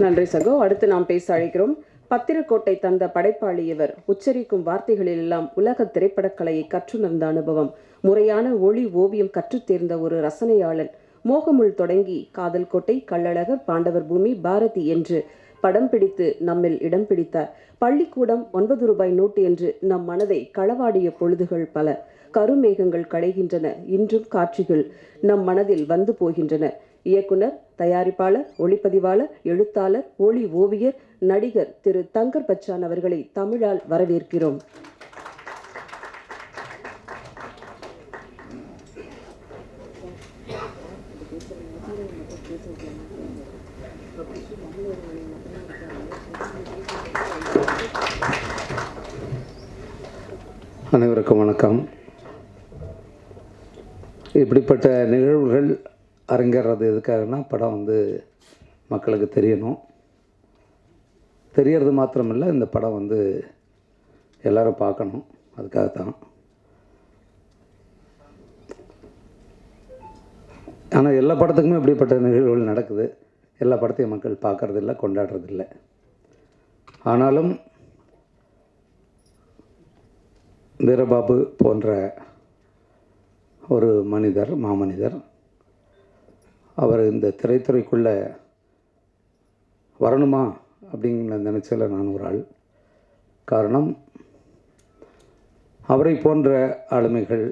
நன்றி சகோ. அடுத்து நாம் பேச அழைக்கிறோம். பத்திரக்கோட்டை தந்த படைப்பாளி இவர் உச்சரிக்கும் வார்த்தைகளிலெல்லாம் உலக திரைப்படக்கலையை கற்றுணர்ந்த அனுபவம். முறையான ஒளி ஓவியம் கற்றுத்தேர்ந்த ஒரு ரசனையாளன். மோகமுள் தொடங்கி காதல் கோட்டை கள்ளழகர் பாண்டவர் பூமி பாரதி என்று படம் பிடித்து நம்மில் இடம் பிடித்தார். பள்ளிக்கூடம் ஒன்பது ரூபாய் நோட்டு என்று நம் மனதை களவாடிய பொழுதுகள் பல. கருமேகங்கள் களைகின்றன இன்றும் காட்சிகள் நம் மனதில் வந்து போகின்றன. இயக்குனர் தயாரிப்பாளர் ஒளிப்பதிவாளர் எழுத்தாளர் ஒளி ஓவியர் நடிகர் திரு. தங்கர் பச்சான் அவர்களை தமிழால் வரவேற்கிறோம். அனைவருக்கும் வணக்கம். இப்படிப்பட்ட நிகழ்வுகள் அரங்கேறது எதுக்காகனா படம் வந்து மக்களுக்கு தெரியணும். தெரியறது மாத்திரமில்லை இந்த படம் வந்து எல்லோரும் பார்க்கணும். அதுக்காகத்தான். ஆனால் எல்லா படத்துக்குமே இப்படிப்பட்ட நிகழ்வுகள் நடக்குது. எல்லா படத்தையும் மக்கள் பார்க்கறதில்ல கொண்டாடுறதில்ல. ஆனாலும் வீரபாபு போன்ற ஒரு மனிதர் மாமனிதர். அவர் இந்த திரைத்துறைக்குள்ளே வரணுமா அப்படிங்கிற நினச்சல நான் ஒரு ஆள். காரணம் அவரை போன்ற ஆளுமைகள்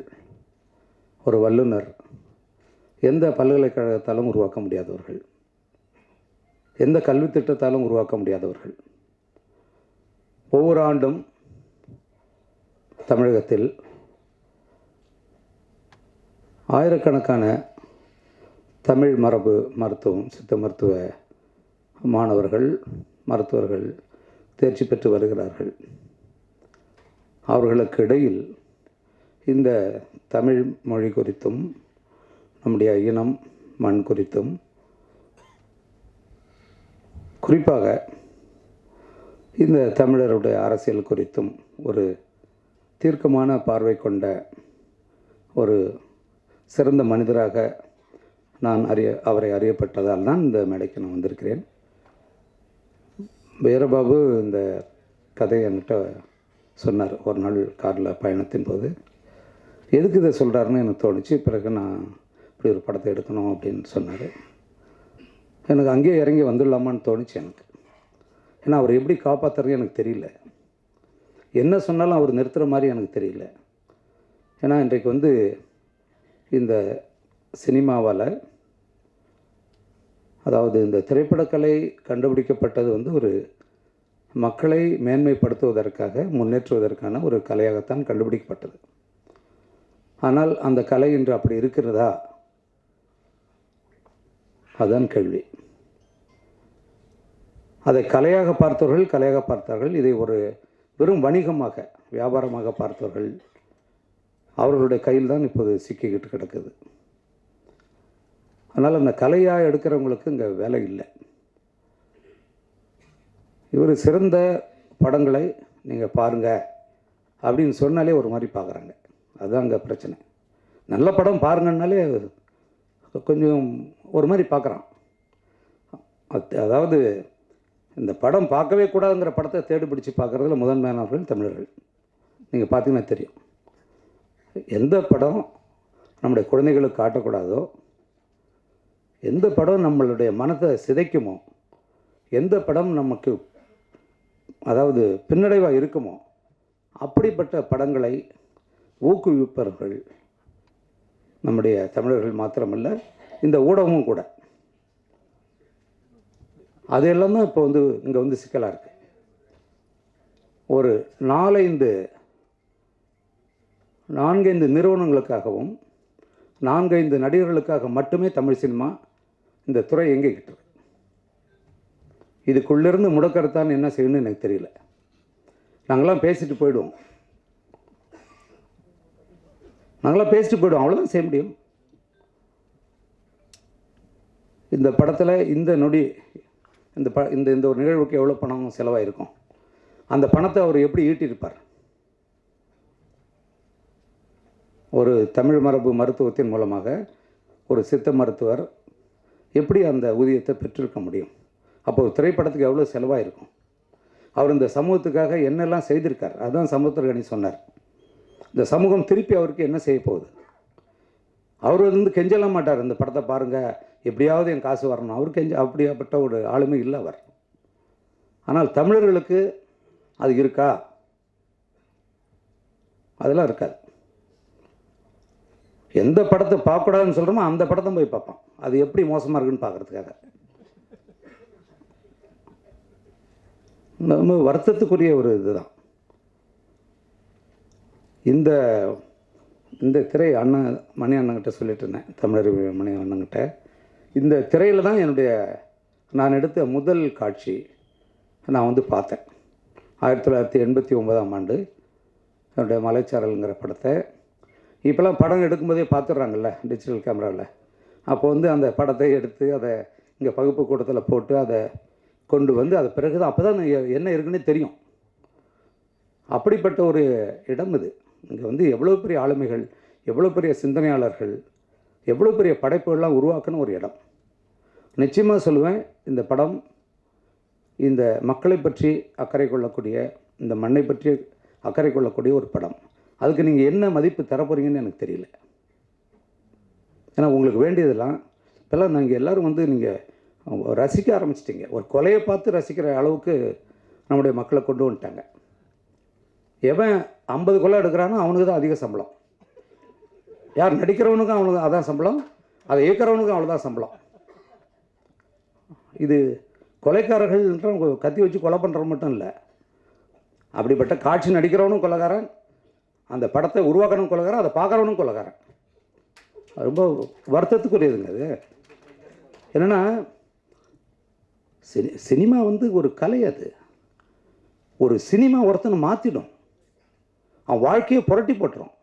ஒரு வல்லுனர் எந்த பல்கலைக்கழகத்தாலும் உருவாக்க முடியாதவர்கள் எந்த கல்வி திட்டத்தாலும் உருவாக்க முடியாதவர்கள். ஒவ்வொரு ஆண்டும் தமிழகத்தில் ஆயிரக்கணக்கான தமிழ் மரபு மருத்துவம் சித்த மருத்துவ மாணவர்கள் மருத்துவர்கள் தேர்ச்சி பெற்று வருகிறார்கள். அவர்களுக்கு இடையில் இந்த தமிழ் மொழி குறித்தும் நம்முடைய இனம் மண் குறித்தும் குறிப்பாக இந்த தமிழருடைய அரசியல் குறித்தும் ஒரு தீர்க்கமான பார்வை கொண்ட ஒரு சிறந்த மனிதராக நான் அறிய அவரை அறியப்பட்டதால் தான் இந்த மேடைக்கு நான் வந்திருக்கிறேன். வீரபாபு இந்த கதையை என்கிட்ட சொன்னார். ஒரு நாள் காரில் பயணத்தின் போது. எதுக்கு இதை சொல்கிறாருன்னு எனக்கு தோணுச்சு. பிறகு நான் இப்படி ஒரு படத்தை எடுக்கணும் அப்படின்னு சொன்னார். எனக்கு அங்கேயே இறங்கி வந்துடலாமான்னு தோணுச்சு எனக்கு. ஏன்னா அவர் எப்படி காப்பாற்றுறது எனக்கு தெரியல. என்ன சொன்னாலும் அவர் நிறுத்துகிற மாதிரி எனக்கு தெரியல. ஏன்னா இன்றைக்கு வந்து இந்த சினிமாவால் அதாவது இந்த திரைப்படக்கலை கண்டுபிடிக்கப்பட்டது வந்து ஒரு மக்களை மேன்மைப்படுத்துவதற்காக முன்னேற்றுவதற்கான ஒரு கலையாகத்தான் கண்டுபிடிக்கப்பட்டது. ஆனால் அந்த கலை இன்று அப்படி இருக்கிறதா? அதுதான் கேள்வி. அதை கலையாக பார்த்தவர்கள் கலையாக பார்த்தார்கள். இதை ஒரு வெறும் வணிகமாக வியாபாரமாக பார்த்தவர்கள் அவர்களுடைய கையில் தான் இப்போது சிக்கிக்கிட்டு கிடக்குது. அதனால் அந்த கலையாக எடுக்கிறவங்களுக்கு இங்கே வேலை இல்லை. இவர் சிறந்த படங்களை நீங்கள் பாருங்கள் அப்படின்னு சொன்னாலே ஒரு மாதிரி பார்க்குறாங்க அதுதான் அங்கே பிரச்சனை. நல்ல படம் பாருங்கன்னாலே கொஞ்சம் ஒரு மாதிரி பார்க்குறான் அது- அதாவது இந்த படம் பார்க்கவே கூடாதுங்கிற படத்தை தேடி பிடிச்சி பார்க்குறதுல முதன்மையானவர்கள் தமிழர்கள். நீங்கள் பார்த்தீங்கன்னா தெரியும். எந்த படம் நம்முடைய குழந்தைகளுக்கு காட்டக்கூடாதோ எந்த படம் நம்மளுடைய மனத்தை சிதைக்குமோ எந்த படம் நமக்கு அதாவது பின்னடைவாக இருக்குமோ அப்படிப்பட்ட படங்களை ஊக்குவிப்பவர்கள் நம்முடைய தமிழர்கள் மாத்திரமல்ல இந்த ஊடகமும் கூட. அது எல்லாமே தான் இப்போ வந்து இங்கே வந்து சிக்கலாக இருக்குது ஒரு நாலைந்து நான்கைந்து நிறுவனங்களுக்காகவும் நான்கைந்து நடிகர்களுக்காக மட்டுமே தமிழ் சினிமா இந்த துறை இயங்கிக்கிட்டு இருக்கு. இதுக்குள்ளேருந்து முடக்கறத்தான் என்ன செய்யணும்னு எனக்கு தெரியல. நாங்களாம் பேசிட்டு போயிடுவோம். நாங்களாம் பேசிட்டு போயிடுவோம். அவ்வளோதான் செய்ய முடியும். இந்த படத்தில் இந்த நொடி இந்த ப இந்த இந்த ஒரு நிகழ்வுக்கு எவ்வளோ பணம் செலவாயிருக்கும்? அந்த பணத்தை அவர் எப்படி ஈட்டியிருப்பார்? ஒரு தமிழ் மரபு மருத்துவத்தின் மூலமாக ஒரு சித்த மருத்துவர் எப்படி அந்த ஊதியத்தை பெற்றிருக்க முடியும்? அப்போ ஒரு திரைப்படத்துக்கு எவ்வளோ செலவாயிருக்கும்? அவர் இந்த சமூகத்துக்காக என்னெல்லாம் செய்திருக்கார்? அதுதான் சமுத்திரகனி சொன்னார். இந்த சமூகம் திருப்பி அவருக்கு என்ன செய்ய போகுது? அவர் வந்து கெஞ்சலாம் மாட்டார். இந்த படத்தை பாருங்கள் எப்படியாவது என் காசு வரணும். அவர் கெஞ்ச அப்படியாப்பட்ட ஒரு ஆளுமை இல்லை அவர். ஆனால் தமிழர்களுக்கு அது இருக்கா? அதெல்லாம் இருக்காது. எந்த படத்தை பார்க்கக்கூடாதுன்னு சொல்கிறோமோ அந்த படத்தை போய் பார்ப்போம். அது எப்படி மோசமாக இருக்குன்னு பார்க்கறதுக்காக. நம்ம வருத்தத்துக்குரிய ஒரு இதுதான். இந்த இந்த திரை அண்ணன் மணி அண்ணங்கிட்ட சொல்லிட்டு இருந்தேன். தமிழர் மணி அண்ணங்கிட்ட. இந்த திரையில் தான் என்னுடைய நான் எடுத்த முதல் காட்சி நான் வந்து பார்த்தேன். ஆயிரத்தி தொள்ளாயிரத்தி எண்பத்தி ஒன்பதாம் ஆண்டு என்னுடைய மலைச்சாரல்ங்கிற படத்தை. இப்போலாம் படம் எடுக்கும்போதே பார்த்துட்றாங்கல்ல டிஜிட்டல் கேமராவில் அப்போ வந்து அந்த படத்தை எடுத்து அதை இங்கே பகுப்பு கூடத்தில் போட்டு அதை கொண்டு வந்து அது பிறகு தான் அப்போ தான் என்ன இருக்குன்னே தெரியும். அப்படிப்பட்ட ஒரு இடம் இது. இங்கே வந்து எவ்வளோ பெரிய ஆளுமைகள் எவ்வளோ பெரிய சிந்தனையாளர்கள் எவ்வளோ பெரிய படைப்புகள்லாம் உருவாக்குன ஒரு இடம். நிச்சயமாக சொல்லுவேன் இந்த படம் இந்த மக்களை பற்றி அக்கறை கொள்ளக்கூடிய இந்த மண்ணை பற்றி அக்கறை கொள்ளக்கூடிய ஒரு படம். அதுக்கு நீங்கள் என்ன மதிப்பு தரப்போகிறீங்கன்னு எனக்கு தெரியல. ஏன்னா உங்களுக்கு வேண்டியதெல்லாம் இப்போல்லாம் நாங்கள் எல்லோரும் வந்து நீங்கள் ரசிக்க ஆரம்பிச்சிட்டிங்க. ஒரு கொலையை பார்த்து ரசிக்கிற அளவுக்கு நம்முடைய மக்களை கொண்டு வந்துட்டாங்க. எவன் ஐம்பது கொலை எடுக்கிறானோ அவனுக்கு தான் அதிக சம்பளம். யார் நடிக்கிறவனுக்கும் அவனுக்கு அதான் சம்பளம். அதை இயக்கிறவனுக்கும் அவ்வளோதான் சம்பளம். இது கொலைக்காரர்கள்ன்ற கத்தி வச்சு கொலை பண்ணுறவன் மட்டும் இல்லை. அப்படிப்பட்ட காட்சி நடிக்கிறவனும் கொலைக்காரன் அந்த படத்தை உருவாக்கணும் கொலைகாரன் அதை பார்க்குறவனும் கொலகாரன். ரொம்ப வருத்தத்துக்குரியதுங்க அது. என்னென்னா சினி சினிமா வந்து ஒரு கலை அது. ஒரு சினிமா ஒருத்தனை மாற்றிடும் அவன் வாழ்க்கையை புரட்டி போட்டுரும்.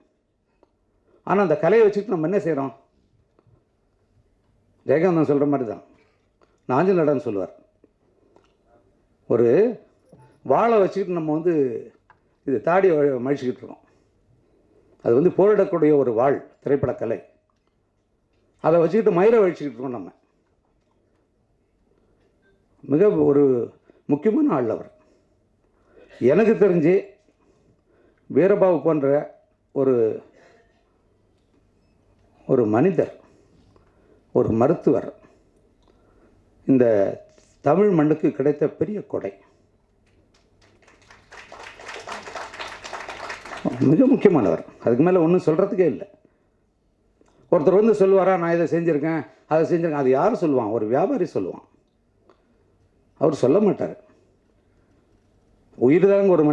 ஆனால் அந்த கலையை வச்சுக்கிட்டு நம்ம என்ன செய்கிறோம் ஜெயகாந்தன் சொல்கிற மாதிரி தான் நாஞ்சலடன் சொல்லுவார். ஒரு வாழை வச்சுக்கிட்டு நம்ம வந்து இது தாடி மழிச்சிக்கிட்டு இருக்கோம். அது வந்து போரிடக்கூடிய ஒரு வாழ் திரைப்படக்கலை. அதை வச்சுக்கிட்டு மயிரை வச்சுக்கிட்டு இருக்கோம் நம்ம. மிக ஒரு முக்கியமான ஆள் அவர். எனக்கு தெரிஞ்சு வீரபாபு போன்ற ஒரு ஒரு மனிதர் ஒரு மருத்துவர் இந்த தமிழ் மண்ணுக்கு கிடைத்த பெரிய கொடை. மிக முக்கியமானவர். அதுக்கு மேலே ஒன்றும் சொல்கிறதுக்கே இல்லை. ஒருத்தர் வந்து சொல்லுவாரா நான் இதை செஞ்சுருக்கேன் அதை செஞ்சுருக்கேன். அது யார் சொல்லுவான்? ஒரு வியாபாரி சொல்லுவான். அவர் சொல்ல மாட்டார். உயிர் தாங்க ஒரு